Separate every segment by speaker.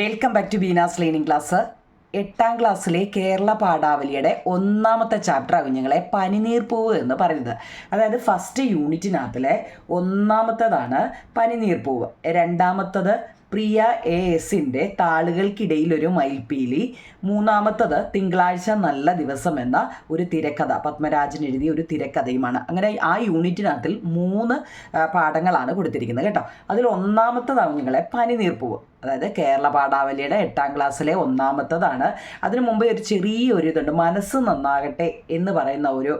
Speaker 1: Welcome back to Beena's learning class എട്ടാം ക്ലാസ്സിലെ കേരള പാഠാവലിയുടെ ഒന്നാമത്തെ ചാപ്റ്റർ ആകും ഞങ്ങളെ പനിനീർപ്പൂവ് എന്ന് പറയുന്നത്. അതായത് ഫസ്റ്റ് യൂണിറ്റിനകത്തിലെ ഒന്നാമത്തേതാണ് പനിനീർപ്പൂവ് രണ്ടാമത്തത് പ്രിയ എ എസിന്റെ താളുകൾക്കിടയിലൊരു മയിൽപ്പീലി. മൂന്നാമത്തത് തിങ്കളാഴ്ച നല്ല ദിവസം എന്ന ഒരു തിരക്കഥ. പത്മരാജൻ എഴുതിയ ഒരു തിരക്കഥയുമാണ്. അങ്ങനെ ആ യൂണിറ്റിനകത്തിൽ മൂന്ന് പാഠങ്ങളാണ് കൊടുത്തിരിക്കുന്നത് കേട്ടോ. അതിൽ ഒന്നാമത്തതാണ് നിങ്ങളെ പനിനീർപ്പൂവ് അതായത് കേരള പാഠാവലിയുടെ എട്ടാം ക്ലാസ്സിലെ ഒന്നാമത്തതാണ്. അതിനു മുമ്പ് ഒരു ചെറിയ ഒരു ഇതുണ്ട് മനസ്സ് നന്നാകട്ടെ എന്ന് പറയുന്ന ഒരു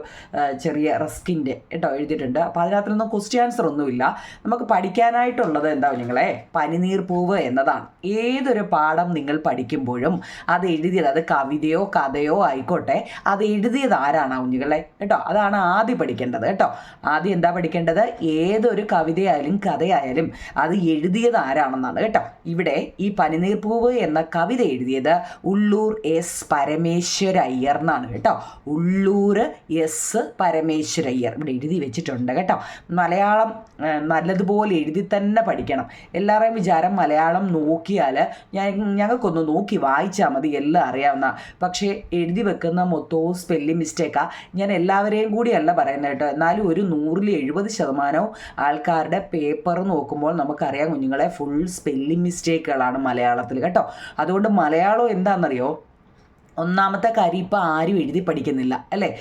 Speaker 1: ചെറിയ റിസ്കിന്റെ കേട്ടോ എഴുതിയിട്ടുണ്ട്. അപ്പോൾ അതിനകത്തൊന്നും ക്വസ്റ്റ്യൻ ആൻസർ ഒന്നുമില്ല. നമുക്ക് പഠിക്കാനായിട്ടുള്ളത് എന്താ നിങ്ങളെ? പനിനീർ പൂവ് എന്നതാണ്. ഏതൊരു പാഠം നിങ്ങൾ പഠിക്കുമ്പോഴും അത് എഴുതിയത് അത് കവിതയോ കഥയോ ആയിക്കോട്ടെ അത് എഴുതിയത് ആരാണ് കുഞ്ഞുങ്ങളെ കേട്ടോ അതാണ് ആദ്യം പഠിക്കേണ്ടത് കേട്ടോ. ആദ്യം എന്താ പഠിക്കേണ്ടത്? ഏതൊരു കവിതയായാലും കഥയായാലും അത് എഴുതിയത് ആരാണെന്നാണ് കേട്ടോ. ഇവിടെ ഈ പനിനീർ പൂവ് എന്ന കവിത എഴുതിയത് ഉള്ളൂർ എസ് പരമേശ്വരയ്യർ എന്നാണ് കേട്ടോ. ഉള്ളൂർ എസ് പരമേശ്വരയ്യർ ഇവിടെ എഴുതി വെച്ചിട്ടുണ്ട് കേട്ടോ. മലയാളം നല്ലതുപോലെ എഴുതി തന്നെ പഠിക്കണം. എല്ലാവരുടെയും വിചാരം മലയാളം നോക്കിയാൽ ഞാൻ ഞങ്ങൾക്കൊന്ന് നോക്കി വായിച്ചാൽ മതി എല്ലാം അറിയാവുന്ന. പക്ഷേ എഴുതി വെക്കുന്ന മൊത്തവും സ്പെല്ലിംഗ് മിസ്റ്റേക്കാണ് ഞാൻ എല്ലാവരെയും കൂടിയല്ല പറയുന്നത് കേട്ടോ. എന്നാലും ഒരു നൂറിൽ എഴുപത് ശതമാനവും ആൾക്കാരുടെ പേപ്പർ നോക്കുമ്പോൾ നമുക്കറിയാം കുഞ്ഞുങ്ങളെ ഫുൾ സ്പെല്ലിംഗ് മിസ്റ്റേക്കുകളാണ് മലയാളത്തിൽ കേട്ടോ? അതുകൊണ്ട് മലയാളം എന്താണെന്നറിയോ? ഒന്നാമത്തെ കാര്യം ഇപ്പോൾ ആരും എഴുതി പഠിക്കുന്നില്ല അല്ലേ?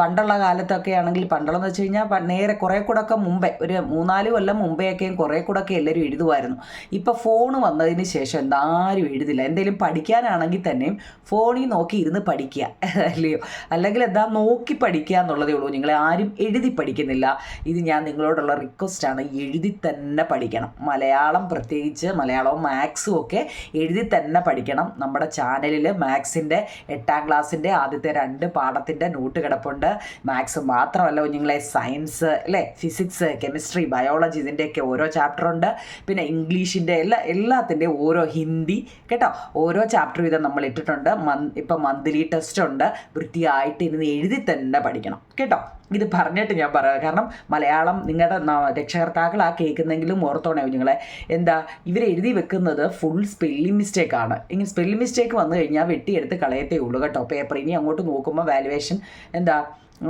Speaker 1: പണ്ടുള്ള കാലത്തൊക്കെ ആണെങ്കിൽ പണ്ടുള്ളതെന്ന് വെച്ച് കഴിഞ്ഞാൽ നേരെ കുറേ കൂടെയൊക്കെ മുമ്പേ ഒരു മൂന്നാൽ കൊല്ലം മുമ്പേയൊക്കെയും കുറേ കൂടൊക്കെ ഒക്കെ എല്ലാവരും എഴുതുമായിരുന്നു ഇപ്പോൾ ഫോൺ വന്നതിന് ശേഷം എന്താ ആരും എഴുതില്ല. എന്തെങ്കിലും പഠിക്കാനാണെങ്കിൽ തന്നെയും ഫോണിൽ നോക്കി ഇരുന്ന് പഠിക്കുക അല്ലയോ? അല്ലെങ്കിൽ എന്താ നോക്കി പഠിക്കുക എന്നുള്ളതേ ഉള്ളൂ. നിങ്ങളെ ആരും എഴുതി പഠിക്കുന്നില്ല. ഇത് ഞാൻ നിങ്ങളോടുള്ള റിക്വസ്റ്റാണ് എഴുതി തന്നെ പഠിക്കണം. മലയാളം പ്രത്യേകിച്ച് മലയാളവും മാത്സും ഒക്കെ എഴുതി തന്നെ പഠിക്കണം. നമ്മുടെ ചാനലിൽ മാത്സിന്റെ എട്ടാം ക്ലാസ്സിന്റെ ആദ്യത്തെ രണ്ട് പാഠത്തിന്റെ നോട്ട് കിടപ്പുണ്ട്. മാത്സ് മാത്രമല്ല കുഞ്ഞുങ്ങളെ സയൻസ് അല്ലേ? ഫിസിക്സ് കെമിസ്ട്രി ബയോളജി ഇതിന്റെയൊക്കെ ഓരോ ചാപ്റ്റർ ഉണ്ട്. പിന്നെ ഇംഗ്ലീഷിന്റെ എല്ലാ എല്ലാത്തിന്റെ ഓരോ ഹിന്ദി കേട്ടോ? ഓരോ ചാപ്റ്റർ വീതം നമ്മൾ ഇട്ടിട്ടുണ്ട്. മന്ത് ഇപ്പം മന്ത്ലി ടെസ്റ്റ് ഉണ്ട്. വൃത്തിയായിട്ട് ഇരുന്ന് എഴുതി തന്നെ പഠിക്കണം കേട്ടോ? ഇത് പറഞ്ഞിട്ട് ഞാൻ പറയാം. കാരണം മലയാളം നിങ്ങളുടെ രക്ഷകർത്താക്കളാ കേൾക്കുന്നെങ്കിലും ഓർത്തോണേ നിങ്ങളെ എന്താ ഇവർ എഴുതി വെക്കുന്നത് ഫുൾ സ്പെല്ലിംഗ് മിസ്റ്റേക്ക് ആണ്. ഇങ്ങനെ സ്പെല്ലിംഗ് മിസ്റ്റേക്ക് വന്നു കഴിഞ്ഞാൽ വെട്ടിയെടുത്ത് കളയത്തേ ഉള്ളൂ കേട്ടോ. പേപ്പർ ഇനി അങ്ങോട്ട് നോക്കുമ്പോൾ വാലുവേഷൻ എന്താ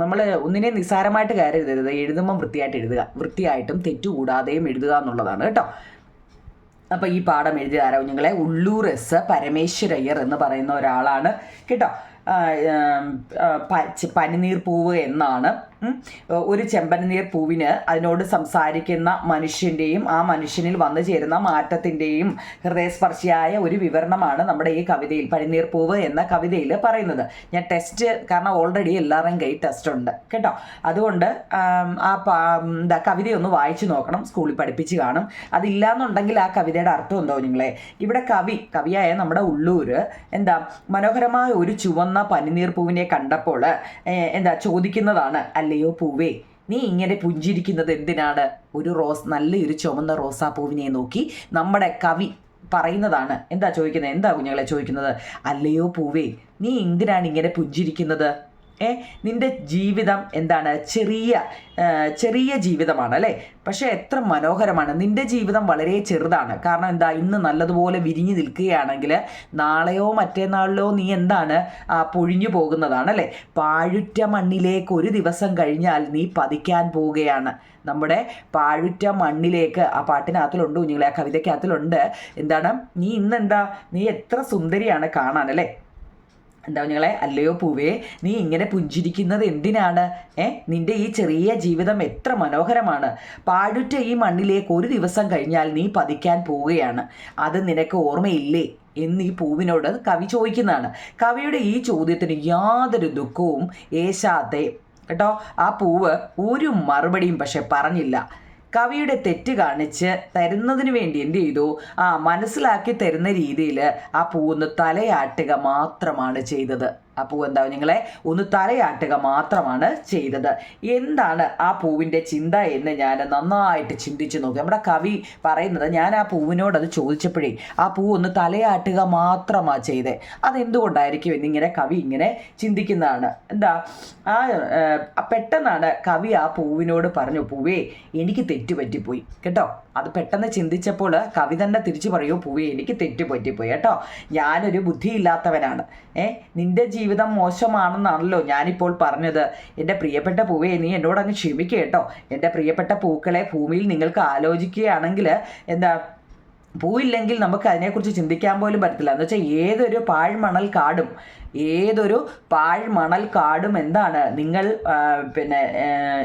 Speaker 1: നമ്മൾ ഒന്നിനെ നിസ്സാരമായിട്ട് കയറരുത് എഴുതുമ്പോൾ വൃത്തിയായിട്ട് എഴുതുക. വൃത്തിയായിട്ടും തെറ്റുകൂടാതെയും എഴുതുക എന്നുള്ളതാണ് കേട്ടോ. അപ്പോൾ ഈ പാഠം എഴുതിയ ആരാ കുഞ്ഞുങ്ങളെ? ഉള്ളൂർ എസ് പരമേശ്വരയ്യർ എന്ന് പറയുന്ന ഒരാളാണ് കേട്ടോ. പനിനീർ പൂവ് എന്നാണ്. ഒരു ചെമ്പനീർ പൂവിന് അതിനോട് സംസാരിക്കുന്ന മനുഷ്യന്റെയും ആ മനുഷ്യനിൽ വന്നു ചേരുന്ന മാറ്റത്തിന്റെയും ഹൃദയസ്പർശിയായ ഒരു വിവരണമാണ് നമ്മുടെ ഈ കവിതയിൽ പനിനീർ പൂവ് എന്ന കവിതയിൽ പറയുന്നത്. ഞാൻ ടെസ്റ്റ് കാരണം ഓൾറെഡി എല്ലാവരുടെയും കൈ ടെസ്റ്റ് ഉണ്ട്. കേട്ടോ? അതുകൊണ്ട് ആ എന്താ കവിതയൊന്ന് വായിച്ചു നോക്കണം. സ്കൂളിൽ പഠിപ്പിച്ച് കാണും. അതില്ലാന്നുണ്ടെങ്കിൽ ആ കവിതയുടെ അർത്ഥം എന്തോ നിങ്ങളെ? ഇവിടെ കവി കവിയായ നമ്മുടെ ഉള്ളൂര് എന്താ മനോഹരമായ ഒരു ചുവന്ന പനിനീർ പൂവിനെ കണ്ടപ്പോൾ എന്താ ചോദിക്കുന്നതാണ് അല്ലയോ പൂവേ? നീ ഇങ്ങനെ പുഞ്ചിരിക്കുന്നത് എന്തിനാണ്? ഒരു റോസ് നല്ലൊരു റോസാ റോസാപ്പൂവിനെ നോക്കി നമ്മുടെ കവി പറയുന്നതാണ്. എന്താ ചോദിക്കുന്നത്? എന്താ കുഞ്ഞുങ്ങളെ ചോദിക്കുന്നത്? അല്ലയോ പൂവേ നീ എന്തിനാണ് ഇങ്ങനെ പുഞ്ചിരിക്കുന്നത്? ഏ നിന്റെ ജീവിതം എന്താണ്? ചെറിയ ചെറിയ ജീവിതമാണ് അല്ലേ? പക്ഷേ എത്ര മനോഹരമാണ്. നിന്റെ ജീവിതം വളരെ ചെറുതാണ്. കാരണം എന്താ? ഇന്ന് നല്ലതുപോലെ വിരിഞ്ഞു നിൽക്കുകയാണെങ്കിൽ നാളെയോ മറ്റേനാളിലോ നീ എന്താണ്? പൊഴിഞ്ഞു പോകുന്നതാണ് അല്ലേ? പാഴുറ്റ മണ്ണിലേക്ക് ഒരു ദിവസം കഴിഞ്ഞാൽ നീ പതിക്കാൻ പോവുകയാണ്. നമ്മുടെ പാഴുറ്റ മണ്ണിലേക്ക് ആ പാട്ടിനകത്തിലുണ്ട് കുഞ്ഞുങ്ങളെ ആ കവിതയ്ക്കകത്തിലുണ്ട്. എന്താണ്? നീ ഇന്നെന്താ? നീ എത്ര സുന്ദരിയാണ് കാണാൻ അല്ലേ? എന്താ നിങ്ങളെ അല്ലയോ പൂവേ നീ ഇങ്ങനെ പുഞ്ചിരിക്കുന്നത് എന്തിനാണ്? ഏ നിന്റെ ഈ ചെറിയ ജീവിതം എത്ര മനോഹരമാണ്. പാടുറ്റ ഈ മണ്ണിലേക്ക് ഒരു ദിവസം കഴിഞ്ഞാൽ നീ പതിക്കാൻ പോവുകയാണ്. അത് നിനക്ക് ഓർമ്മയില്ലേ? എന്ന് ഈ പൂവിനോട് കവി ചോദിക്കുന്നതാണ്. കവിയുടെ ഈ ചോദ്യത്തിന് യാതൊരു ദുഃഖവും ഏശാത്തെ. കേട്ടോ ആ പൂവ് ഒരു മറുപടിയും പക്ഷെ പറഞ്ഞില്ല. കവിയുടെ തെറ്റ് കാണിച്ച് തരുന്നതിന് വേണ്ടി എന്ത് ചെയ്തു? ആ മനസ്സിലാക്കി തരുന്ന രീതിയിൽ ആ പൂന്ന് തലയാട്ടുക മാത്രമാണ് ചെയ്തത്. ആ പൂവ് എന്താ നിങ്ങളെ? ഒന്ന് തലയാട്ടുക മാത്രമാണ് ചെയ്തത്. എന്താണ് ആ പൂവിന്റെ ചിന്ത എന്ന് ഞാൻ നന്നായിട്ട് ചിന്തിച്ചു നോക്കി. നമ്മുടെ കവി പറയുന്നത് ഞാൻ ആ പൂവിനോട് അത് ചോദിച്ചപ്പോഴേ ആ പൂ ഒന്ന് തലയാട്ടുക മാത്രമാണ് ചെയ്തത് അതെന്തുകൊണ്ടായിരിക്കും എന്നിങ്ങനെ കവി ഇങ്ങനെ ചിന്തിക്കുന്നതാണ്. എന്താ? ആ പെട്ടെന്നാണ് കവി ആ പൂവിനോട് പറഞ്ഞു പൂവേ എനിക്ക് തെറ്റുപറ്റിപ്പോയി. കേട്ടോ? അത് പെട്ടെന്ന് ചിന്തിച്ചപ്പോൾ കവി തന്നെ തിരിച്ചു പറയൂ പൂവേ എനിക്ക് തെറ്റുപറ്റിപ്പോയി കേട്ടോ. ഞാനൊരു ബുദ്ധിയില്ലാത്തവനാണ്. ഏ നിന്റെ ജീവിതം മോശമാണെന്നാണല്ലോ ഞാനിപ്പോൾ പറഞ്ഞത്. എന്റെ പ്രിയപ്പെട്ട പൂവേ നീ എന്നോട് അങ്ങ് ക്ഷമിക്കുക കേട്ടോ. എന്റെ പ്രിയപ്പെട്ട പൂക്കളെ ഭൂമിയിൽ നിങ്ങൾക്ക് ആലോചിക്കുകയാണെങ്കിൽ എന്താ പൂവില്ലെങ്കിൽ നമുക്ക് അതിനെക്കുറിച്ച് ചിന്തിക്കാൻ പോലും പറ്റത്തില്ല. എന്ന് വെച്ചാൽ ഏതൊരു പാഴ്മണൽ കാടും ഏതൊരു പാഴ്മണൽ കാടും എന്താണ്? നിങ്ങൾ പിന്നെ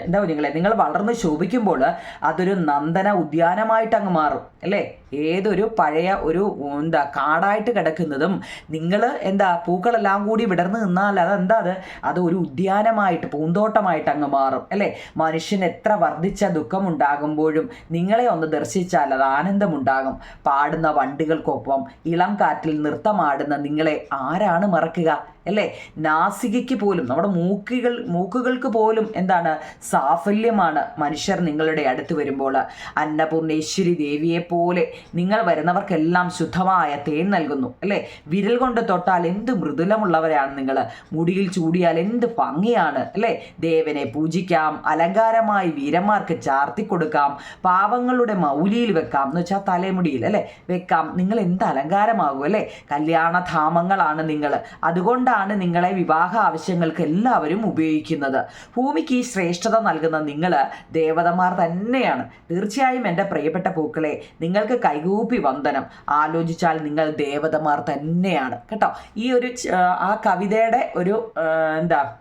Speaker 1: എന്താ നിങ്ങളെ നിങ്ങൾ വളർന്ന് ശോഭിക്കുമ്പോൾ അതൊരു നന്ദന ഉദ്യാനമായിട്ട് അങ്ങ് മാറും അല്ലേ? ഏതൊരു പഴയ ഒരു എന്താ കാടായിട്ട് കിടക്കുന്നതും നിങ്ങൾ എന്താ പൂക്കളെല്ലാം കൂടി വിടർന്ന് നിന്നാൽ അതെന്താ അത്? അത് ഒരു ഉദ്യാനമായിട്ട് പൂന്തോട്ടമായിട്ട് അങ്ങ് മാറും അല്ലേ? മനുഷ്യൻ എത്ര വർദ്ധിച്ച ദുഃഖമുണ്ടാകുമ്പോഴും നിങ്ങളെ ഒന്ന് ദർശിച്ചാൽ അത് ആനന്ദമുണ്ടാകും. പാടുന്ന വണ്ടികൾക്കൊപ്പം ഇളം കാറ്റിൽ നൃത്തമാടുന്ന നിങ്ങളെ ആരാണ് മറക്കുക? ela അല്ലേ? നാസികയ്ക്ക് പോലും നമ്മുടെ മൂക്കുകൾ മൂക്കുകൾക്ക് പോലും എന്താണ് സാഫല്യമാണ് മനുഷ്യർ നിങ്ങളുടെ അടുത്ത് വരുമ്പോൾ. അന്നപൂർണേശ്വരി ദേവിയെ പോലെ നിങ്ങൾ വരുന്നവർക്കെല്ലാം ശുദ്ധമായ തേൻ നൽകുന്നു അല്ലേ? വിരൽ കൊണ്ട് തൊട്ടാൽ എന്ത് മൃദുലമുള്ളവരാണ് നിങ്ങൾ. മുടിയിൽ ചൂടിയാൽ എന്ത് ഭംഗിയാണ് അല്ലേ? ദേവനെ പൂജിക്കാം അലങ്കാരമായി വീരന്മാർക്ക് ചാർത്തി കൊടുക്കാം പാവങ്ങളുടെ മൗലിയിൽ വെക്കാം എന്ന് വെച്ചാൽ തലമുടിയിൽ അല്ലേ? വെക്കാം. നിങ്ങൾ എന്ത് അലങ്കാരമാകും അല്ലേ? കല്യാണധാമങ്ങളാണ് നിങ്ങൾ. അതുകൊണ്ടാണ് നിങ്ങളെ വിവാഹ ആവശ്യങ്ങൾക്ക് എല്ലാവരും ഉപയോഗിക്കുന്നത്. ഭൂമിക്ക് ഈ ശ്രേഷ്ഠത നൽകുന്ന നിങ്ങൾ ദേവതമാർ തന്നെയാണ്. തീർച്ചയായും എന്റെ പ്രിയപ്പെട്ട പൂക്കളെ നിങ്ങൾക്ക് കൈകൂപ്പി വന്ദനം. ആലോചിച്ചാൽ നിങ്ങൾ ദേവതമാർ തന്നെയാണ്. കേട്ടോ? ഈ ഒരു ആ കവിതയുടെ ഒരു എന്താ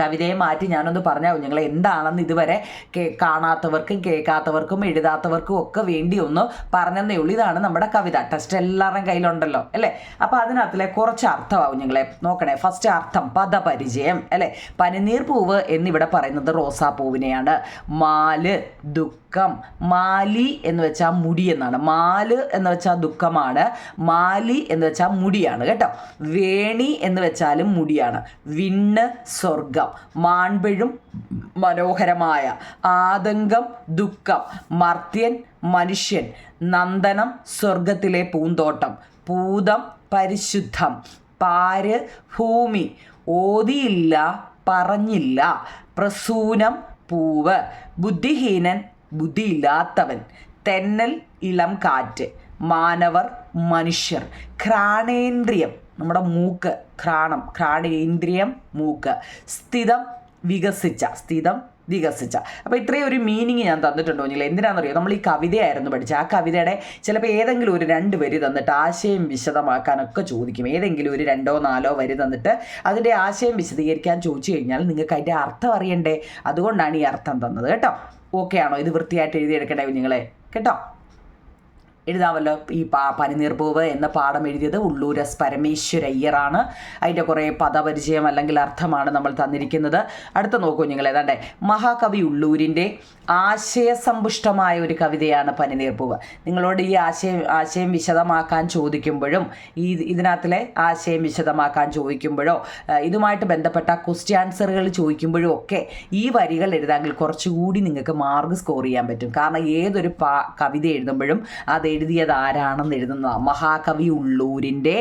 Speaker 1: കവിതയെ മാറ്റി ഞാനൊന്ന് പറഞ്ഞാൽ നിങ്ങൾ എന്താണെന്ന് ഇതുവരെ കാണാത്തവർക്കും കേൾക്കാത്തവർക്കും എഴുതാത്തവർക്കും ഒക്കെ വേണ്ടി ഒന്ന് പറഞ്ഞതേ ഉള്ളൂ. ഇതാണ് നമ്മുടെ കവിത. ടെസ്റ്റ് എല്ലാവരുടെയും കയ്യിലുണ്ടല്ലോ അല്ലേ? അപ്പോൾ അതിനകത്തിലെ കുറച്ച് അർത്ഥമാവും ഞങ്ങളെ. നോക്കണേ. ഫസ്റ്റ് അർത്ഥം പദപരിചയം അല്ലേ? പനിനീർ പൂവ് എന്നിവിടെ പറയുന്നത് റോസാപ്പൂവിനെയാണ്. മാൽ ദുഃഖം മാലി എന്ന് വെച്ചാൽ മുടി എന്നാണ്. മാൽ എന്ന് വെച്ചാൽ ദുഃഖമാണ്. മാലി എന്ന് വെച്ചാൽ മുടിയാണ് കേട്ടോ. വേണി എന്ന് വെച്ചാലും മുടിയാണ്. വിണ്ണ് സ്വർഗം മാൺപിഴും മനോഹരമായ. ആതങ്കം ദുഃഖം. മർത്യൻ മനുഷ്യൻ. നന്ദനം സ്വർഗത്തിലെ പൂന്തോട്ടം. പൂതം പരിശുദ്ധം. പാര് ഭൂമി. ഓതിയില്ല പറഞ്ഞില്ല. പ്രസൂനം പൂവ്. ബുദ്ധിഹീനൻ ബുദ്ധിയില്ലാത്തവൻ. തെന്നൽ ഇളം കാറ്റ്. മാനവർ മനുഷ്യർ. ഘ്രാണേന്ദ്രിയം. നമ്മുടെ മൂക്ക് ഘ്രാണം. ഘ്രാണേന്ദ്രിയം മൂക്ക്. സ്ഥിതം വികസിച്ച. സ്ഥിതം വികസിച്ച. അപ്പോൾ ഇത്രയും ഒരു മീനിങ് ഞാൻ തന്നിട്ടുണ്ടോ നിങ്ങൾ എന്തിനാണെന്നറിയോ നമ്മൾ ഈ കവിതയായിരുന്നു പഠിച്ചത്. ആ കവിതയുടെ ചിലപ്പോൾ ഏതെങ്കിലും ഒരു രണ്ട് വരി തന്നിട്ട് ആശയം വിശദമാക്കാനൊക്കെ ചോദിക്കും. ഏതെങ്കിലും ഒരു രണ്ടോ നാലോ വരി തന്നിട്ട് അതിന്റെ ആശയം വിശദീകരിക്കാൻ ചോദിച്ചു കഴിഞ്ഞാൽ നിങ്ങൾക്ക് അതിന്റെ അർത്ഥം അറിയണ്ടേ? അതുകൊണ്ടാണ് ഈ അർത്ഥം തന്നത് കേട്ടോ. ഓക്കെ ആണോ ഇത് വൃത്തിയായിട്ട് എഴുതിയെടുക്കട്ടെ കുഞ്ഞുങ്ങളെ. കേട്ടോ? എഴുതാമല്ലോ. ഈ പാ പനിനീർപൂവ് എന്ന പാഠം എഴുതിയത് ഉള്ളൂർ എസ് പരമേശ്വരയ്യറാണ്. അതിന്റെ കുറേ പദപരിചയം അല്ലെങ്കിൽ അർത്ഥമാണ് നമ്മൾ തന്നിരിക്കുന്നത്. അടുത്ത നോക്കൂ നിങ്ങൾ ഏതാണ്ടേ മഹാകവി ഉള്ളൂരിന്റെ ആശയസമ്പുഷ്ടമായ ഒരു കവിതയാണ് പനിനീർപൂവ് നിങ്ങളോട് ഈ ആശയം ആശയം വിശദമാക്കാൻ ചോദിക്കുമ്പോഴും ഈ ഇതിനകത്തിലെ ആശയം വിശദമാക്കാൻ ചോദിക്കുമ്പോഴോ ഇതുമായിട്ട് ബന്ധപ്പെട്ട ക്വസ്റ്റ്യൻ ആൻസറുകൾ ചോദിക്കുമ്പോഴും ഒക്കെ ഈ വരികൾ എഴുതാമെങ്കിൽ കുറച്ചുകൂടി നിങ്ങൾക്ക് മാർക്ക് സ്കോർ ചെയ്യാൻ പറ്റും. കാരണം ഏതൊരു കവിത എഴുതുമ്പോഴും അത് എഴുതിയത് ആരാണെന്ന് എഴുതുന്നതാണ് മഹാകവി ഉള്ളൂരിന്റെ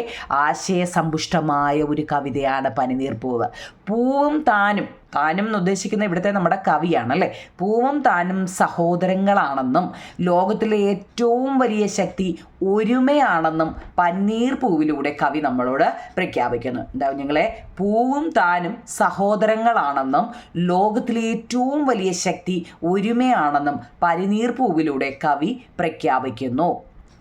Speaker 1: ആശയസമ്പുഷ്ടമായ ഒരു കവിതയാണ് പനിനീർപ്പൂവ്. പൂവും താനും താനും എന്ന് ഉദ്ദേശിക്കുന്ന ഇവിടുത്തെ നമ്മുടെ കവിയാണ് അല്ലേ പൂവും താനും സഹോദരങ്ങളാണെന്നും ലോകത്തിലെ ഏറ്റവും വലിയ ശക്തി ഒരുമയാണെന്നും പന്നീർ പൂവിലൂടെ കവി നമ്മളോട് പ്രഖ്യാപിക്കുന്നു. എന്താ നിങ്ങളെ പൂവും താനും സഹോദരങ്ങളാണെന്നും ലോകത്തിലെ ഏറ്റവും വലിയ ശക്തി ഒരുമയാണെന്നും പനിനീർ പൂവിലൂടെ കവി പ്രഖ്യാപിക്കുന്നു.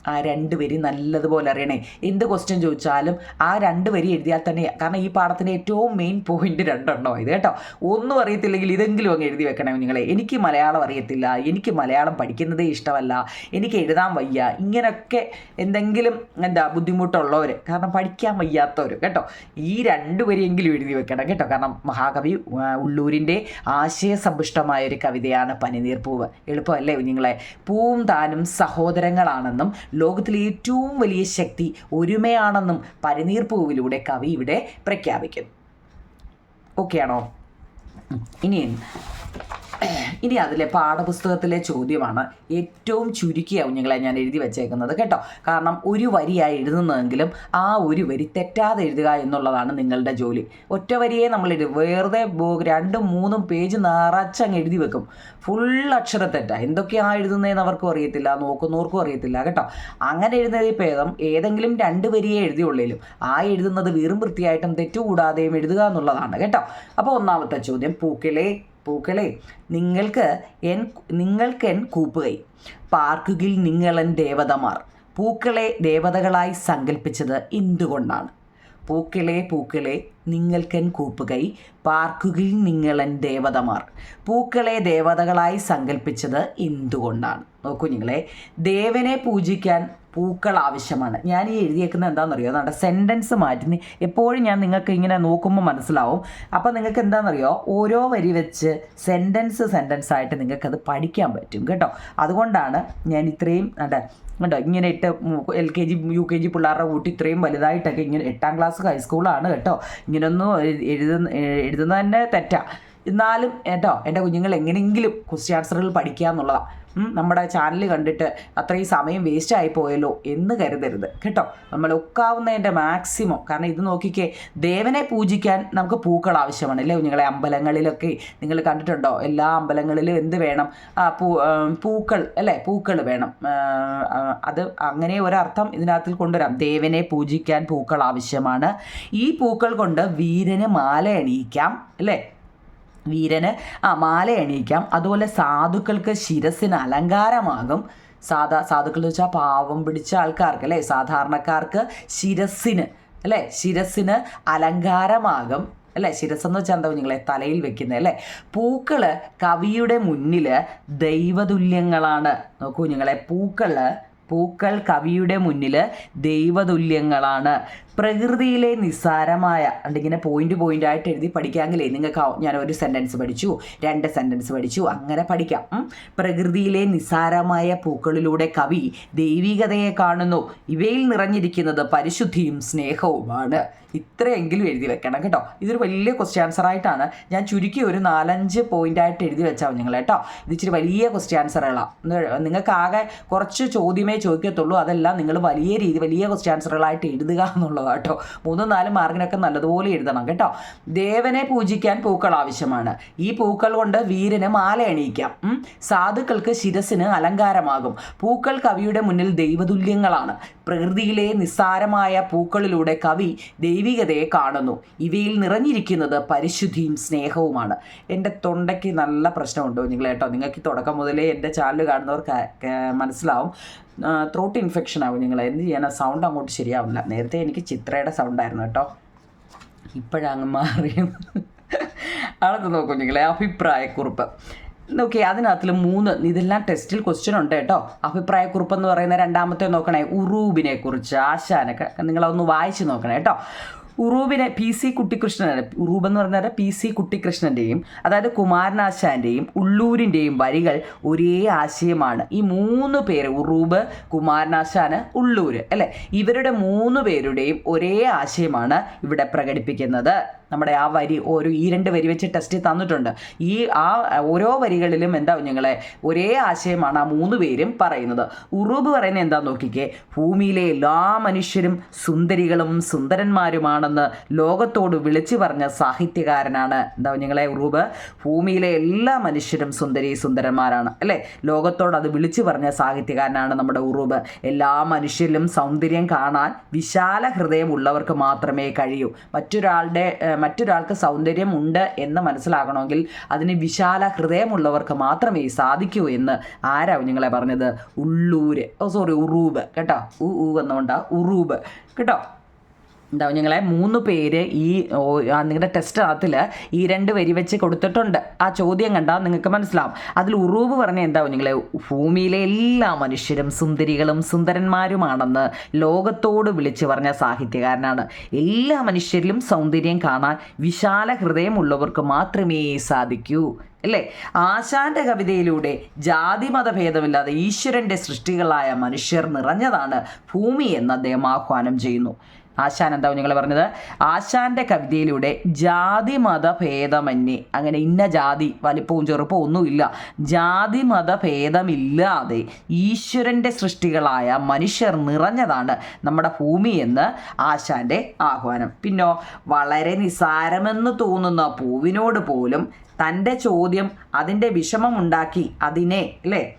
Speaker 1: ആ രണ്ട് വരി നല്ലതുപോലെ അറിയണേ. എന്ത് ക്വസ്റ്റ്യൻ ചോദിച്ചാലും ആ രണ്ട് വരി എഴുതിയാൽ തന്നെ കാരണം ഈ പാഠത്തിന്റെ ഏറ്റവും മെയിൻ പോയിന്റ് രണ്ടെണ്ണോ ഇത് കേട്ടോ. ഒന്നും അറിയത്തില്ലെങ്കിൽ ഇതെങ്കിലും അങ്ങ് എഴുതി വെക്കണേ നിങ്ങളെ. എനിക്ക് മലയാളം അറിയത്തില്ല എനിക്ക് മലയാളം പഠിക്കുന്നതേ ഇഷ്ടമല്ല എനിക്ക് എഴുതാൻ വയ്യ ഇങ്ങനെയൊക്കെ എന്തെങ്കിലും എന്താ ബുദ്ധിമുട്ടുള്ളവർ കാരണം പഠിക്കാൻ വയ്യാത്തവർ കേട്ടോ. ഈ രണ്ട് വരിയെങ്കിലും എഴുതി വെക്കണം കേട്ടോ. കാരണം മഹാകവി ഉള്ളൂരിന്റെ ആശയസമ്പുഷ്ടമായ ഒരു കവിതയാണ് പനിനീർ പൂവ് എളുപ്പമല്ലേ നിങ്ങളെ? പൂവും താനും സഹോദരങ്ങളാണെന്നും ലോകത്തിലെ ഏറ്റവും വലിയ ശക്തി ഒരുമയാണെന്നും പരനീർപ്പൂവിലൂടെ കവി ഇവിടെ പ്രഖ്യാപിക്കുന്നു. ഓക്കെയാണോ? ഇനിയും ഇനി അതിലെ പാഠപുസ്തകത്തിലെ ചോദ്യമാണ് ഏറ്റവും ചുരുക്കിയ കുഞ്ഞുങ്ങളെ ഞാൻ എഴുതി വെച്ചേക്കുന്നത് കേട്ടോ. കാരണം ഒരു വരിയായി എഴുതുന്നതെങ്കിലും ആ ഒരു വരി തെറ്റാതെ എഴുതുക എന്നുള്ളതാണ് നിങ്ങളുടെ ജോലി. ഒറ്റ വരിയെ നമ്മൾ എഴുതി വെറുതെ രണ്ടും മൂന്നും പേജ് നിറച്ചങ്ങ് എഴുതി വെക്കും. ഫുൾ അക്ഷര അക്ഷരത്തെറ്റാ എന്തൊക്കെയാണ് എഴുതുന്നതെന്ന് അവർക്കും അറിയത്തില്ല നോക്കുന്നവർക്കും അറിയത്തില്ല കേട്ടോ. അങ്ങനെ എഴുതുന്നതിൽ ഭേദം ഏതെങ്കിലും രണ്ട് വരിയെ എഴുതിയുള്ളേലും. ആ എഴുതുന്നത് വീറും വൃത്തിയായിട്ടും തെറ്റുകൂടാതെയും എഴുതുക എന്നുള്ളതാണ് കേട്ടോ. അപ്പോൾ ഒന്നാമത്തെ ചോദ്യം പൂക്കളെ പൂക്കളെ നിങ്ങൾക്ക് എൻ നിങ്ങൾക്കെൻ കൂപ്പുകൈ. പാർക്കുകിൽ നിങ്ങളൻ ദേവതമാർ. പൂക്കളെ ദേവതകളായി സങ്കല്പിച്ചത് എന്തുകൊണ്ടാണ്? പൂക്കളെ പൂക്കളെ നിങ്ങൾക്കൻ കൂപ്പുകൈ പാർക്കുകിൽ നിങ്ങളൻ ദേവതമാർ. പൂക്കളെ ദേവതകളായി സങ്കല്പിച്ചത് എന്തുകൊണ്ടാണ്? നോക്കൂ നിങ്ങളെ ദേവനെ പൂജിക്കാൻ പൂക്കൾ ആവശ്യമാണ്. ഞാൻ ഈ എഴുതിയേക്കുന്നത് എന്താണെന്നറിയോ? നമ്മുടെ സെന്റൻസ് മാറ്റി എപ്പോഴും ഞാൻ നിങ്ങൾക്ക് ഇങ്ങനെ നോക്കുമ്പോൾ മനസ്സിലാവും. അപ്പോൾ നിങ്ങൾക്ക് എന്താണെന്നറിയോ? ഓരോ വരി വെച്ച് സെന്റൻസ് സെന്റൻസ് ആയിട്ട് നിങ്ങൾക്കത് പഠിക്കാൻ പറ്റും കേട്ടോ. അതുകൊണ്ടാണ് ഞാൻ ഇത്രയും അതെ കേട്ടോ ഇങ്ങനെ ഇട്ട് L K G U K G പിള്ളേരുടെ കൂട്ടി ഇത്രയും വലുതായിട്ടൊക്കെ ഇങ്ങനെ എട്ടാം ക്ലാസ് ഹൈസ്കൂളാണ് കേട്ടോ. ഇങ്ങനൊന്നും എഴു- എഴുതുന്ന എഴുതുന്നത് തന്നെ തെറ്റാ. എന്നാലും കേട്ടോ എന്റെ കുഞ്ഞുങ്ങൾ എങ്ങനെയെങ്കിലും ക്വസ്റ്റ്യൻ ആൻസറുകൾ പഠിക്കുക എന്നുള്ളതാണ് നമ്മുടെ ചാനൽ കണ്ടിട്ട് അത്രയും സമയം വേസ്റ്റ് ആയി പോയല്ലോ എന്ന് കരുതരുത്. കേട്ടോ? നമ്മൾ ഒക്കാവുന്നതിന്റെ മാക്സിമം കാരണം ഇത് നോക്കിക്കേ ദേവനെ പൂജിക്കാൻ നമുക്ക് പൂക്കൾ ആവശ്യമാണ്. അല്ലേ കുഞ്ഞുങ്ങളെ? അമ്പലങ്ങളിലൊക്കെ നിങ്ങൾ കണ്ടിട്ടുണ്ടോ? എല്ലാ അമ്പലങ്ങളിലും എന്ത് വേണം? പൂ പൂക്കൾ അല്ലേ? പൂക്കൾ വേണം. അത് അങ്ങനെ ഒരർത്ഥം ഇതിനകത്തിൽ കൊണ്ടുവരാം. ദേവനെ പൂജിക്കാൻ പൂക്കൾ ആവശ്യമാണ്. ഈ പൂക്കൾ കൊണ്ട് വീരന് മാല അണിയിക്കാം. അല്ലേ? വീരന് ആ മാല അണിയിക്കാം അതുപോലെ സാധുക്കൾക്ക് ശിരസിന് അലങ്കാരമാകും. സാധാ സാധുക്കൾ എന്ന് വെച്ചാൽ പാവം പിടിച്ച ആൾക്കാർക്ക് അല്ലേ? സാധാരണക്കാർക്ക് ശിരസിന് അല്ലേ? ശിരസിന് അലങ്കാരമാകും. അല്ലേ? ശിരസെന്ന് വെച്ചാൽ എന്താ നിങ്ങളെ തലയിൽ വെക്കുന്നത് അല്ലേ? പൂക്കൾ കവിയുടെ മുന്നിൽ ദൈവതുല്യങ്ങളാണ്. നോക്കൂ നിങ്ങളെ പൂക്കൾ പൂക്കൾ കവിയുടെ മുന്നിൽ ദൈവതുല്യങ്ങളാണ്. പ്രകൃതിയിലെ നിസ്സാരമായ അല്ലെങ്കിൽ പോയിന്റ് പോയിന്റ് ആയിട്ട് എഴുതി പഠിക്കാമെങ്കിലേ നിങ്ങൾക്ക് ഞാൻ ഒരു സെന്റൻസ് പഠിച്ചു രണ്ട് സെന്റൻസ് പഠിച്ചു അങ്ങനെ പഠിക്കാം. പ്രകൃതിയിലെ നിസ്സാരമായ പൂക്കളിലൂടെ കവി ദൈവികതയെ കാണുന്നു. ഇവയിൽ നിറഞ്ഞിരിക്കുന്നത് പരിശുദ്ധിയും സ്നേഹവുമാണ്. ഇത്രയെങ്കിലും എഴുതി വെക്കണം കേട്ടോ. ഇതൊരു വലിയ ക്വസ്റ്റ്യൻ ആൻസർ ആയിട്ടാണ് ഞാൻ ചുരുക്കി ഒരു നാലഞ്ച് പോയിന്റ് ആയിട്ട് എഴുതി വെച്ചാൽ നിങ്ങൾ കേട്ടോ. ഇത് ഇച്ചിരി വലിയ ക്വസ്റ്റ്യൻ ആൻസറുകളാണ് നിങ്ങൾക്ക് ആകെ കുറച്ച് ചോദ്യമേ ചോദിക്കത്തുള്ളൂ. അതെല്ലാം നിങ്ങൾ വലിയ രീതി വലിയ ക്വസ്റ്റ്യൻ ആൻസറുകളായിട്ട് എഴുതുക എന്നുള്ളതാണ് കേട്ടോ മൂന്നും നാലും മാർക്കിനൊക്കെ നല്ലതുപോലെ എഴുതണം കേട്ടോ. ദേവനെ പൂജിക്കാൻ പൂക്കൾ ആവശ്യമാണ്. ഈ പൂക്കൾ കൊണ്ട് വീരന് മാല അണിയിക്കാം. ഉം. സാധുക്കൾക്ക് ശിരസിന് അലങ്കാരമാകും. പൂക്കൾ കവിയുടെ മുന്നിൽ ദൈവതുല്യങ്ങളാണ്. പ്രകൃതിയിലെ നിസ്സാരമായ പൂക്കളിലൂടെ കവി ദൈവികതയെ കാണുന്നു. ഇവയിൽ നിറഞ്ഞിരിക്കുന്നത് പരിശുദ്ധിയും സ്നേഹവുമാണ്. എന്റെ തൊണ്ടയ്ക്ക് നല്ല പ്രശ്നമുണ്ടോ നിങ്ങൾ കേട്ടോ? നിങ്ങൾക്ക് തുടക്കം മുതലേ എന്റെ ചാനൽ കാണുന്നവർക്ക് മനസ്സിലാവും. ത്രോട്ട് ഇൻഫെക്ഷൻ ആവും നിങ്ങൾ എന്ത് ചെയ്യാനാ? സൗണ്ട് അങ്ങോട്ട് ശരിയാവില്ല നേരത്തെ എനിക്ക് ചിത്രയുടെ സൗണ്ടായിരുന്നു കേട്ടോ. ഇപ്പോഴങ്ങ് മാറിയും. അടുത്ത് നോക്കൂ നിങ്ങളെ. അഭിപ്രായക്കുറിപ്പ്. നോക്കി അതിനകത്തിൽ മൂന്ന് ഇതെല്ലാം ടെസ്റ്റിൽ ക്വസ്റ്റ്യൻ ഉണ്ട് കേട്ടോ. അഭിപ്രായക്കുറിപ്പ് എന്ന് പറയുന്ന രണ്ടാമത്തെ നോക്കണേ ഉറൂബിനെ കുറിച്ച് ആശാനൊക്കെ. നിങ്ങളതൊന്ന് വായിച്ച് നോക്കണേ കേട്ടോ. ഉറൂബിനെ പി സി കുട്ടിക്കൃഷ്ണൻ ഉറൂബ് എന്ന് പറഞ്ഞാൽ പി സി കുട്ടിക്കൃഷ്ണന്റെയും അതായത് കുമാരനാശാന്റെയും ഉള്ളൂരിന്റെയും വരികൾ ഒരേ ആശയമാണ്. ഈ മൂന്ന് പേര് ഉറൂബ് കുമാരനാശാന് ഉള്ളൂര് അല്ലേ? ഇവരുടെ മൂന്ന് പേരുടെയും ഒരേ ആശയമാണ് ഇവിടെ പ്രകടിപ്പിക്കുന്നത്. നമ്മുടെ ആ വരി ഒരു ഈ രണ്ട് വരി വെച്ച് ടെസ്റ്റ് തന്നിട്ടുണ്ട്. ഈ ആ ഓരോ വരികളിലും എന്താ കുഞ്ഞുങ്ങളെ ഒരേ ആശയമാണ് ആ മൂന്ന് പേരും പറയുന്നത്. ഉറൂബ് പറയുന്നത് എന്താ നോക്കിക്കേ. ഭൂമിയിലെ എല്ലാ മനുഷ്യരും സുന്ദരികളും സുന്ദരന്മാരുമാണെന്ന് ലോകത്തോട് വിളിച്ചു പറഞ്ഞ സാഹിത്യകാരനാണ്. എന്താ കുഞ്ഞുങ്ങളെ ഉറൂബ് ഭൂമിയിലെ എല്ലാ മനുഷ്യരും സുന്ദരി സുന്ദരന്മാരാണ്. അല്ലേ? ലോകത്തോട് അത് വിളിച്ചു പറഞ്ഞ സാഹിത്യകാരനാണ് നമ്മുടെ ഉറൂബ്. എല്ലാ മനുഷ്യരിലും സൗന്ദര്യം കാണാൻ വിശാല ഹൃദയമുള്ളവർക്ക് മാത്രമേ കഴിയൂ. മറ്റൊരാളുടെ മറ്റൊരാൾക്ക് സൗന്ദര്യം ഉണ്ട് എന്ന് മനസ്സിലാകണമെങ്കിൽ അതിന് വിശാല ഹൃദയമുള്ളവർക്ക് മാത്രമേ സാധിക്കൂ എന്ന് ആരാ നിങ്ങളെ പറഞ്ഞത്? ഉള്ളൂര്. ഓ സോറി ഉറൂബ്. കേട്ടോ? ഉ എന്നുകൊണ്ടാ ഉറൂബ്. കേട്ടോ? എന്താ ഞങ്ങളെ മൂന്ന് പേര് ഈ നിങ്ങളുടെ ടെസ്റ്റ് ടെസ്റ്റിനകത്തിൽ ഈ രണ്ട് വരി വെച്ച് കൊടുത്തിട്ടുണ്ട്. ആ ചോദ്യം കണ്ടാൽ നിങ്ങൾക്ക് മനസ്സിലാവും. അതിൽ ഉറൂബ് പറഞ്ഞ എന്താവും നിങ്ങളെ ഭൂമിയിലെ എല്ലാ മനുഷ്യരും സുന്ദരികളും സുന്ദരന്മാരുമാണെന്ന് ലോകത്തോട് വിളിച്ചു പറഞ്ഞ സാഹിത്യകാരനാണ്. എല്ലാ മനുഷ്യരിലും സൗന്ദര്യം കാണാൻ വിശാല ഹൃദയമുള്ളവർക്ക് മാത്രമേ സാധിക്കൂ അല്ലേ? ആശാന്റെ കവിതയിലൂടെ ജാതി മതഭേദമില്ലാതെ ഈശ്വരന്റെ സൃഷ്ടികളായ മനുഷ്യർ നിറഞ്ഞതാണ് ഭൂമി എന്ന് അദ്ദേഹം ആഹ്വാനം ചെയ്യുന്നു. ആശാൻ എന്താ നിങ്ങൾ പറഞ്ഞത്? ആശാന്റെ കവിതയിലൂടെ ജാതി മത ഭേദമന്യേ. അങ്ങനെ ഇന്ന ജാതി വലിപ്പവും ചെറുപ്പവും ഒന്നുമില്ല. ജാതി മത ഭേദമില്ലാതെ ഈശ്വരന്റെ സൃഷ്ടികളായ മനുഷ്യർ നിറഞ്ഞതാണ് നമ്മുടെ ഭൂമി എന്ന് ആശാന്റെ ആഹ്വാനം. പിന്നോ വളരെ നിസാരമെന്ന് തോന്നുന്ന പൂവിനോട് പോലും തന്റെ ചോദ്യം അതിന്റെ വിഷമമുണ്ടാക്കി അതിനെ അല്ലേ?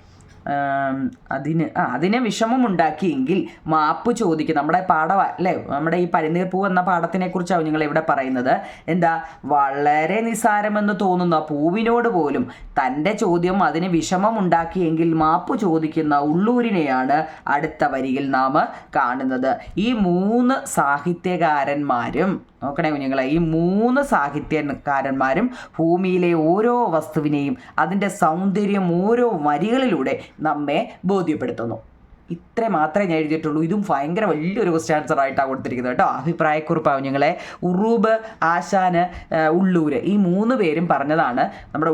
Speaker 1: അതിന് ആ അതിനെ വിഷമമുണ്ടാക്കിയെങ്കിൽ മാപ്പ് ചോദിക്കും. നമ്മുടെ പാഠം അല്ലേ? നമ്മുടെ ഈ പരിനീർപ്പൂ എന്ന പാഠത്തിനെ കുറിച്ചാണ് നിങ്ങൾ ഇവിടെ പറയുന്നത്. എന്താ? വളരെ നിസാരമെന്ന് തോന്നുന്ന. പൂവിനോട് പോലും തന്റെ ചോദ്യം അതിന് വിഷമമുണ്ടാക്കിയെങ്കിൽ മാപ്പ് ചോദിക്കുന്ന ഉള്ളൂരിനെയാണ് അടുത്ത വരിയിൽ നാം കാണുന്നത്. ഈ മൂന്ന് സാഹിത്യകാരന്മാരും നോക്കണേ കുഞ്ഞുങ്ങളെ ഈ മൂന്ന് സാഹിത്യകാരന്മാരും ഭൂമിയിലെ ഓരോ വസ്തുവിനെയും അതിന്റെ സൗന്ദര്യം ഓരോ വരികളിലൂടെ നമ്മെ ബോധ്യപ്പെടുത്തുന്നു. ഇത്ര മാത്രമേ ഞാൻ എഴുതിയിട്ടുള്ളൂ. ഇതും ഭയങ്കര വലിയൊരു ക്വസ്റ്റ്യൻ ആൻസർ ആയിട്ടാണ് കൊടുത്തിരിക്കുന്നത് കേട്ടോ. അഭിപ്രായക്കുറിപ്പാവും ഞങ്ങളെ ഉറൂബ് ആശാന് ഉള്ളൂര് ഈ മൂന്ന് പേരും പറഞ്ഞതാണ് നമ്മുടെ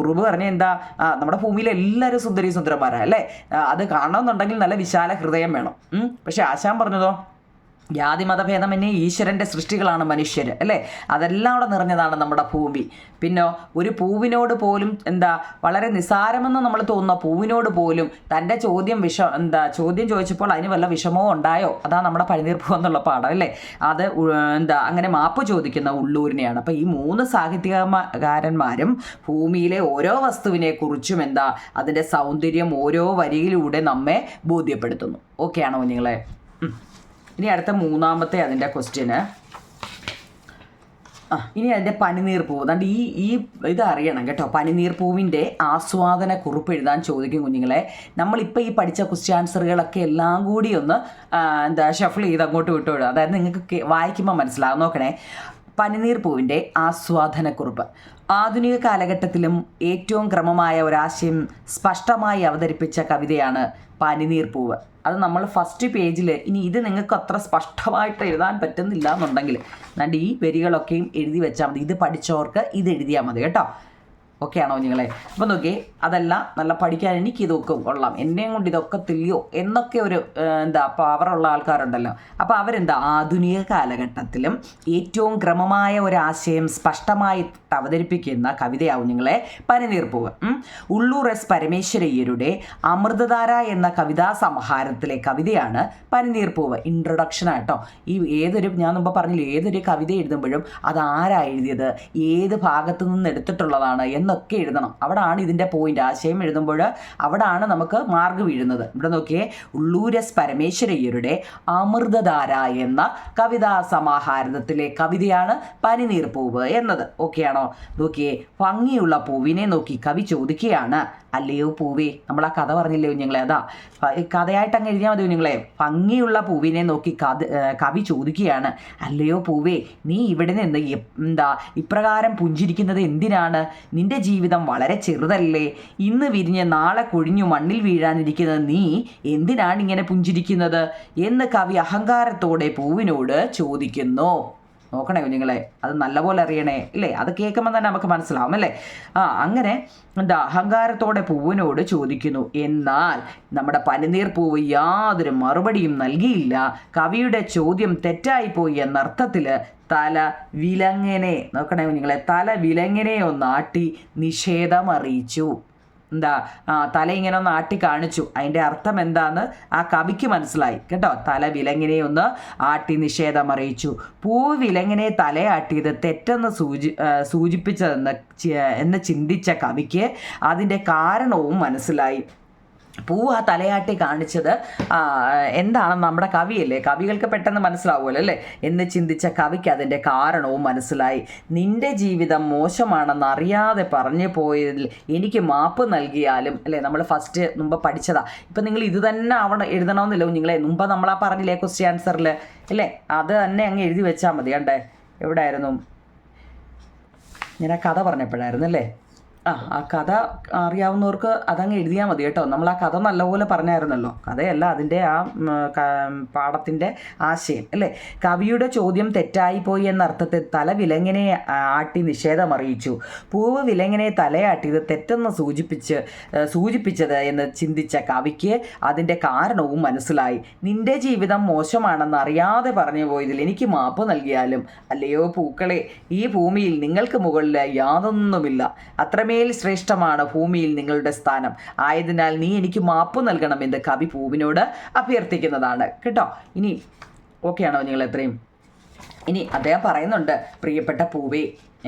Speaker 1: ഉറൂബ് പറഞ്ഞ എന്താ? നമ്മുടെ ഭൂമിയിലെ എല്ലാവരും സുന്ദരി സുന്ദരന്മാരാണ് അല്ലേ? അത് കാണണമെന്നുണ്ടെങ്കിൽ നല്ല വിശാല ഹൃദയം വേണം. പക്ഷെ ആശാൻ പറഞ്ഞതോ? ജാതി മതഭേദമന്യേ ഈശ്വരന്റെ സൃഷ്ടികളാണ് മനുഷ്യർ അല്ലേ? അതെല്ലാം അവിടെ നിറഞ്ഞതാണ് നമ്മുടെ ഭൂമി. പിന്നെ ഒരു പൂവിനോട് പോലും എന്താ വളരെ നിസാരമെന്ന് നമ്മൾ തോന്നുന്ന പൂവിനോട് പോലും തന്റെ ചോദ്യം വിഷ എന്താ ചോദ്യം ചോദിച്ചപ്പോൾ അതിന് വല്ല വിഷമവും ഉണ്ടായോ? അതാ നമ്മുടെ പനിനീർപ്പൂ എന്നുള്ള പാഠം അല്ലേ? അത് എന്താ അങ്ങനെ മാപ്പ് ചോദിക്കുന്ന ഉള്ളൂരിനെയാണ്. അപ്പോൾ ഈ മൂന്ന് സാഹിത്യകാരന്മാരും ഭൂമിയിലെ ഓരോ വസ്തുവിനെക്കുറിച്ചും എന്താ അതിന്റെ സൗന്ദര്യം ഓരോ വരിയിലൂടെ നമ്മെ ബോധ്യപ്പെടുത്തുന്നു. ഓക്കെ ആണോ നിങ്ങളെ. ഇനി അടുത്ത മൂന്നാമത്തെ അതിന്റെ ക്വസ്റ്റ്യന് ആ ഇനി അതിന്റെ പനിനീർ പൂവ്. അതുകൊണ്ട് ഈ ഈ ഇത് അറിയണം കേട്ടോ. പനിനീർ പൂവിന്റെ ആസ്വാദന കുറിപ്പ് എഴുതാൻ ചോദിക്കും കുഞ്ഞുങ്ങളെ. നമ്മളിപ്പോൾ ഈ പഠിച്ച ക്വസ്റ്റ്യൻ ആൻസറുകളൊക്കെ എല്ലാം കൂടി ഒന്ന് എന്താ ഷഫിൾ ചെയ്ത് അങ്ങോട്ട് വിട്ടുവിടുക അതായത് നിങ്ങൾക്ക് വായിക്കുമ്പോൾ മനസ്സിലാകും നോക്കണേ. പനിനീർ പൂവിന്റെ ആസ്വാദനക്കുറിപ്പ്. ആധുനിക കാലഘട്ടത്തിലും ഏറ്റവും ക്രമമായ ഒരാശയം സ്പഷ്ടമായി അവതരിപ്പിച്ച കവിതയാണ് പനിനീർ പൂവ്. അത് നമ്മൾ ഫസ്റ്റ് പേജിൽ ഇനി ഇത് നിങ്ങൾക്ക് അത്ര സ്പഷ്ടമായിട്ട് എഴുതാൻ പറ്റുന്നില്ല എന്നുണ്ടെങ്കിൽ എന്നാണ്ട് ഈ വരികളൊക്കെയും എഴുതി വെച്ചാൽ മതി. ഇത് പഠിച്ചവർക്ക് ഇത് എഴുതിയാൽ മതി കേട്ടോ. ആണോ നിങ്ങളെ? അപ്പം നോക്കി അതല്ല നല്ല പഠിക്കാൻ എനിക്ക് ഇതൊക്കെ കൊള്ളാം. എന്നെയും കൊണ്ട് ഇതൊക്കെ തിരിയോ എന്നൊക്കെ ഒരു എന്താ പവറുള്ള ആൾക്കാരുണ്ടല്ലോ. അപ്പോൾ അവരെന്താ? ആധുനിക കാലഘട്ടത്തിലും ഏറ്റവും ക്രമമായ ഒരു ആശയം സ്പഷ്ടമായി അവതരിപ്പിക്കുന്ന കവിതയാവും നിങ്ങളെ പനിനീർപ്പൂവ്. ഉള്ളൂർ എസ് പരമേശ്വരയ്യരുടെ അമൃതധാര എന്ന കവിതാ സമാഹാരത്തിലെ കവിതയാണ് പനിനീർപ്പൂവ് ഇൻട്രൊഡക്ഷൻ ആട്ടോ. ഈ ഏതൊരു ഞാൻ മുമ്പ് പറഞ്ഞില്ലേ ഏതൊരു കവിത എഴുതുമ്പോഴും അത് ആരാ എഴുതിയത്? ഏത് ഭാഗത്തു നിന്ന് എടുത്തിട്ടുള്ളതാണ്? എന്നൊക്കെ എഴുതണം. അവിടാണ് ഇതിന്റെ പോയിന്റ് ആശയം എഴുതുമ്പോൾ അവിടാണ് നമുക്ക് മാർഗ് വീഴുന്നത്. ഇവിടെ നോക്കിയേ ഉള്ളൂരസ് പരമേശ്വരയ്യരുടെ അമൃതധാര എന്ന കവിതാ സമാഹാരത്തിലെ കവിതയാണ് പനിനീർ പൂവ് എന്നത്. ഓക്കെയാണോ നോക്കിയേ ഭംഗിയുള്ള പൂവിനെ നോക്കി കവി ചോദിക്കുകയാണ്. അല്ലയോ പൂവേ നമ്മൾ ആ കഥ പറഞ്ഞില്ലേ കുഞ്ഞുങ്ങളെ? അതാ കഥയായിട്ട് അങ്ങ് എഴുതിയാൽ മതി കുഞ്ഞുങ്ങളെ. ഭംഗിയുള്ള പൂവിനെ നോക്കി കഥ കവി ചോദിക്കുകയാണ്. അല്ലയോ പൂവേ നീ ഇവിടെ നിന്ന് എന്താ ഇപ്രകാരം പുഞ്ചിരിക്കുന്നത് എന്തിനാണ്? നിന്റെ ജീവിതം വളരെ ചെറുതല്ലേ? ഇന്ന് വിരിഞ്ഞ് നാളെ കൊഴിഞ്ഞു മണ്ണിൽ വീഴാനിരിക്കുന്ന നീ എന്തിനാണ് ഇങ്ങനെ പുഞ്ചിരിക്കുന്നത്? എന്ന് കവി അഹങ്കാരത്തോടെ പൂവിനോട് ചോദിക്കുന്നു. നോക്കണേ കുഞ്ഞുങ്ങളെ അത് നല്ലപോലെ അറിയണേ ഇല്ലേ? അത് കേൾക്കുമ്പോൾ തന്നെ നമുക്ക് മനസ്സിലാവും അല്ലേ? ആ അങ്ങനെ എന്താ അഹങ്കാരത്തോടെ പൂവിനോട് ചോദിക്കുന്നു. എന്നാൽ നമ്മുടെ പനിനീർ പൂവ് യാതൊരു മറുപടിയും നൽകിയില്ല. കവിയുടെ ചോദ്യം തെറ്റായിപ്പോയി എന്നർത്ഥത്തിൽ തല വിലങ്ങനെ നോക്കണേ കുഞ്ഞുങ്ങളെ തല വിലങ്ങനെ ഒന്നാട്ടി നിഷേധം അറിയിച്ചു എന്താ തല ഇങ്ങനെ ഒന്ന് ആട്ടി കാണിച്ചു. അതിന്റെ അർത്ഥം എന്താന്ന് ആ കവിക്ക് മനസ്സിലായി. കേട്ടോ? തല വിലങ്ങിനെ ഒന്ന് ആട്ടി നിഷേധം അറിയിച്ചു. പൂ വിലങ്ങിനെ തലയാട്ടിയത് തെറ്റെന്ന് സൂചി സൂചിപ്പിച്ചതെന്ന് എന്ന് ചിന്തിച്ച കവിക്ക് അതിന്റെ കാരണവും മനസ്സിലായി. പൂ ആ തലയാട്ടി കാണിച്ചത് എന്താണ് നമ്മുടെ കവിയല്ലേ? കവികൾക്ക് പെട്ടെന്ന് മനസ്സിലാവുമല്ലോ അല്ലേ? എന്ന് ചിന്തിച്ച കവിക്ക് അതിന്റെ കാരണവും മനസ്സിലായി. നിന്റെ ജീവിതം മോശമാണെന്ന് അറിയാതെ പറഞ്ഞു പോയതിൽ എനിക്ക് മാപ്പ് നൽകിയാലും അല്ലേ നമ്മൾ ഫസ്റ്റ് മുമ്പ് പഠിച്ചതാ. ഇപ്പം നിങ്ങൾ ഇത് തന്നെ അവിടെ എഴുതണമെന്നില്ല. നിങ്ങളെ മുമ്പ് നമ്മളാ പറഞ്ഞില്ലേ ക്വസ്റ്റ്യൻ ആൻസറിൽ അല്ലേ? അത് തന്നെ അങ്ങ് എഴുതി വെച്ചാൽ മതി. കണ്ടേ? എവിടെയായിരുന്നു? ഞാൻ ആ കഥ പറഞ്ഞപ്പോഴായിരുന്നു അല്ലേ? ആ ആ കഥ അറിയാവുന്നവർക്ക് അതങ്ങ് എഴുതിയാൽ മതി കേട്ടോ. നമ്മൾ ആ കഥ നല്ലപോലെ പറഞ്ഞായിരുന്നല്ലോ. കഥയല്ല അതിന്റെ ആ പാഠത്തിന്റെ ആശയം അല്ലേ? കവിയുടെ ചോദ്യം തെറ്റായിപ്പോയി എന്ന അർത്ഥത്തിൽ തല വിലങ്ങനെ ആട്ടി നിഷേധം അറിയിച്ചു. പൂവ് വിലങ്ങനെ തലയാട്ടിയത് തെറ്റെന്ന് സൂചിപ്പിച്ച് സൂചിപ്പിച്ചത് എന്ന് ചിന്തിച്ച കവിക്ക് അതിന്റെ കാരണവും മനസ്സിലായി. നിന്റെ ജീവിതം മോശമാണെന്ന് അറിയാതെ പറഞ്ഞു പോയതിൽ എനിക്ക് മാപ്പ് നൽകിയാലും അല്ലയോ പൂക്കളെ ഈ ഭൂമിയിൽ നിങ്ങൾക്ക് മുകളിൽ യാതൊന്നുമില്ല. അത്രമേൽ ശ്രേഷ്ഠമാണ് ഭൂമിയിൽ നിങ്ങളുടെ സ്ഥാനം. ആയതിനാൽ നീ എനിക്ക് മാപ്പ് നൽകണം എന്ന് കവി പൂവിനോട് അഭ്യർത്ഥിക്കുന്നതാണ്. കേട്ടോ? ഇനി ഓക്കെയാണോ നിങ്ങൾ എത്രയും ഇനി അദ്ദേഹം പറയുന്നുണ്ട് പ്രിയപ്പെട്ട പൂവേ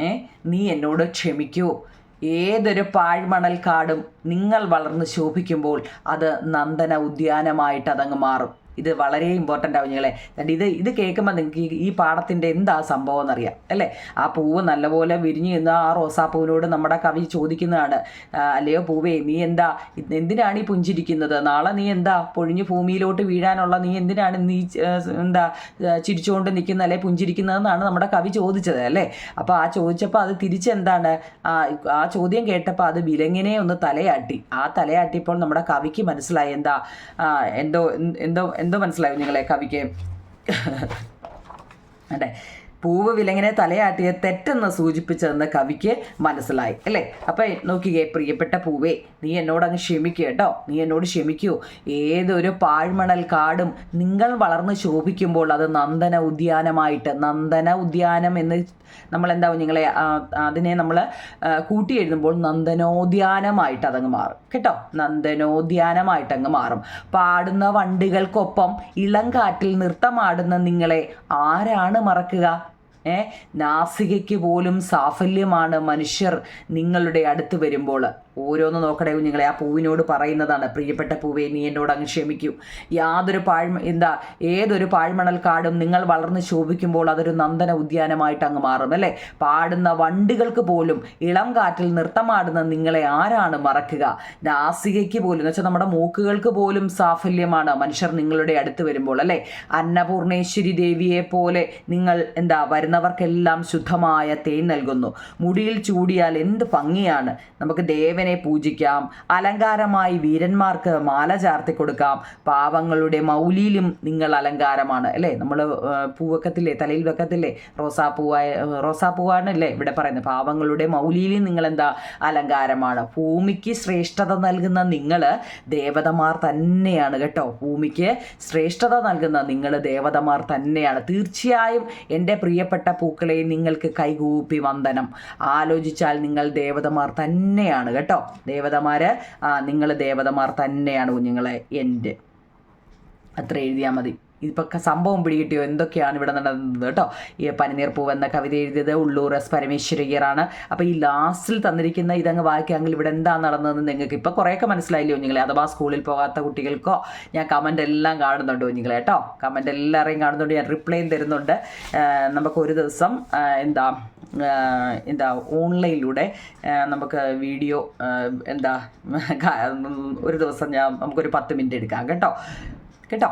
Speaker 1: ഏ നീ എന്നോട് ക്ഷമിക്കൂ. ഏതൊരു പാഴ്മണൽ കാടും നിങ്ങൾ വളർന്ന് ശോഭിക്കുമ്പോൾ അത് നന്ദന ഉദ്യാനമായിട്ട് അതങ്ങ് മാറും. ഇത് വളരെ ഇമ്പോർട്ടന്റ് ആവും ഞങ്ങളെ. ഇത് ഇത് കേൾക്കുമ്പോൾ നിങ്ങൾക്ക് ഈ- പാടത്തിന്റെ എന്താ സംഭവം എന്നറിയാം അല്ലേ? ആ പൂവ് നല്ലപോലെ വിരിഞ്ഞു നിന്ന് ആ റോസാപ്പൂവിനോട് നമ്മുടെ കവി ചോദിക്കുന്നതാണ് അല്ലയോ പൂവേ നീ എന്താ? എന്തിനാണ് ഈ പുഞ്ചിരിക്കുന്നത്? നാളെ നീ എന്താ? പൊഴിഞ്ഞ് ഭൂമിയിലോട്ട് വീഴാനുള്ള നീ എന്തിനാണ് നീ എന്താ ചിരിച്ചുകൊണ്ട് നിൽക്കുന്ന അല്ലെ പുഞ്ചിരിക്കുന്നതെന്നാണ് നമ്മുടെ കവി ചോദിച്ചത് അല്ലേ? അപ്പോൾ ആ ചോദിച്ചപ്പോൾ അത് തിരിച്ചെന്താണ്? ആ ചോദ്യം കേട്ടപ്പോൾ അത് വിലങ്ങിനെ ഒന്ന് തലയാട്ടി. ആ തലയാട്ടിയപ്പോൾ നമ്മുടെ കവിക്ക് മനസ്സിലായി എന്താ? എന്തോ എന്തോ എന്തോ മനസ്സിലായി നിങ്ങളെ കവിക്ക്? അതെ. പൂവ് വിലങ്ങനെ തലയാട്ടിയ തെറ്റെന്ന് സൂചിപ്പിച്ചതെന്ന് കവിക്ക് മനസ്സിലായി അല്ലേ? അപ്പം നോക്കിയേ പ്രിയപ്പെട്ട പൂവേ നീ എന്നോട് അങ്ങ് ക്ഷമിക്കുക കേട്ടോ. നീ എന്നോട് ക്ഷമിക്കൂ. ഏതൊരു പാഴ്മണൽ കാടും നിങ്ങൾ വളർന്ന് ശോഭിക്കുമ്പോൾ അത് നന്ദന ഉദ്യാനമായിട്ട് നന്ദന ഉദ്യാനം എന്ന് നമ്മൾ എന്താവും നിങ്ങളെ അതിനെ നമ്മൾ കൂട്ടി എഴുതുമ്പോൾ നന്ദനോദ്യാനമായിട്ട് അതങ്ങ് മാറും. കേട്ടോ? നന്ദനോദ്യാനമായിട്ട് അങ്ങ് മാറും. പാടുന്ന വണ്ടികൾക്കൊപ്പം ഇളം കാറ്റിൽ നൃത്തമാടുന്ന നിങ്ങളെ ആരാണ് മറക്കുക? നാസികയ്ക്ക് പോലും സാഫല്യമാണ് മനുഷ്യർ നിങ്ങളുടെ അടുത്ത് വരുമ്പോൾ. ഓരോന്ന് നോക്കണേ കുഞ്ഞുങ്ങളെ ആ പൂവിനോട് പറയുന്നതാണ്. പ്രിയപ്പെട്ട പൂവേ നീ എന്നോട് അങ്ങ് ക്ഷമിക്കൂ. യാതൊരു പാഴ്മ എന്താ ഏതൊരു പാഴ്മണൽ കാടും നിങ്ങൾ വളർന്ന് ശോഭിക്കുമ്പോൾ അതൊരു നന്ദന ഉദ്യാനമായിട്ട് അങ്ങ് മാറും അല്ലേ? പാടുന്ന വണ്ടികൾക്ക് പോലും ഇളം കാറ്റിൽ നൃത്തമാടുന്ന നിങ്ങളെ ആരാണ് മറക്കുക? നാസികയ്ക്ക് പോലും എന്ന് വെച്ചാൽ നമ്മുടെ മൂക്കുകൾക്ക് പോലും സാഫല്യമാണ് മനുഷ്യർ നിങ്ങളുടെ അടുത്ത് വരുമ്പോൾ അല്ലേ? അന്നപൂർണേശ്വരി ദേവിയെ പോലെ നിങ്ങൾ എന്താ വരുന്നവർക്കെല്ലാം ശുദ്ധമായ തേൻ നൽകുന്നു. മുടിയിൽ ചൂടിയാൽ എന്ത് ഭംഗിയാണ്. നമുക്ക് ദേവനെ പൂജിക്കാം. അലങ്കാരമായി വീരന്മാർക്ക് മാല ചാർത്തി കൊടുക്കാം. പാവങ്ങളുടെ മൗലിയിലും നിങ്ങൾ അലങ്കാരമാണ്. അല്ലേ? നമ്മൾ പൂവക്കത്തില്ലേ? തലയിൽ വെക്കത്തില്ലേ? റോസാപ്പൂവായ റോസാപ്പൂവാണല്ലേ ഇവിടെ പറയുന്നത്. പാവങ്ങളുടെ മൗലിയിലും നിങ്ങൾ എന്താ അലങ്കാരമാണ്. ഭൂമിക്ക് ശ്രേഷ്ഠത നൽകുന്ന നിങ്ങൾ ദേവതമാർ തന്നെയാണ് കേട്ടോ. ഭൂമിക്ക് ശ്രേഷ്ഠത നൽകുന്ന നിങ്ങൾ ദേവതമാർ തന്നെയാണ്. തീർച്ചയായും എന്റെ പ്രിയപ്പെട്ട പൂക്കളെ നിങ്ങൾക്ക് കൈകൂപ്പി വന്ദനം. ആലോചിച്ചാൽ നിങ്ങൾ ദേവതമാർ തന്നെയാണ് കേട്ടോ. ദേവതമാര് നിങ്ങൾ ദേവതമാർ തന്നെയാണ് കുഞ്ഞുങ്ങളെ എന്റെ. അത്ര എഴുതിയാൽ മതി. ഇപ്പം സംഭവം പിടികിട്ടിയോ? എന്തൊക്കെയാണ് ഇവിടെ നടന്നത് കേട്ടോ? ഈ പനിനീർ പൂവ് എന്ന കവിത എഴുതിയത് ഉള്ളൂർ എസ് പരമേശ്വരയ്യറാണ്. അപ്പോൾ ഈ ലാസ്റ്റിൽ തന്നിരിക്കുന്ന ഇതങ്ങ് വായിക്കാമെങ്കിൽ ഇവിടെ എന്താ നടന്നതെന്ന് നിങ്ങൾക്ക് ഇപ്പോൾ കുറേയൊക്കെ മനസ്സിലായില്ലോ നിങ്ങളെ അഥവാ സ്കൂളിൽ പോകാത്ത കുട്ടികൾക്കോ ഞാൻ കമന്റ് എല്ലാം കാണുന്നുണ്ട് നിങ്ങളെ കേട്ടോ. കമന്റ് എല്ലാവരെയും കാണുന്നുണ്ട്. ഞാൻ റിപ്ലൈയും തരുന്നുണ്ട്. നമുക്ക് ഒരു ദിവസം എന്താ എന്താ ഓൺലൈനിലൂടെ നമുക്ക് വീഡിയോ എന്താ ഒരു ദിവസം ഞാൻ നമുക്കൊരു പത്ത് മിനിറ്റ് എടുക്കാം കേട്ടോ. കേട്ടോ?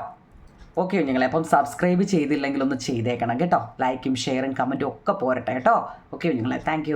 Speaker 1: ഓക്കെ കുഞ്ഞുങ്ങളെ അപ്പം സബ്സ്ക്രൈബ് ചെയ്തില്ലെങ്കിൽ ഒന്ന് ചെയ്തേക്കണം കേട്ടോ. ലൈക്കും ഷെയറും കമന്റും ഒക്കെ പോരട്ടെ കേട്ടോ. ഓക്കെ കുഞ്ഞുങ്ങളെ താങ്ക്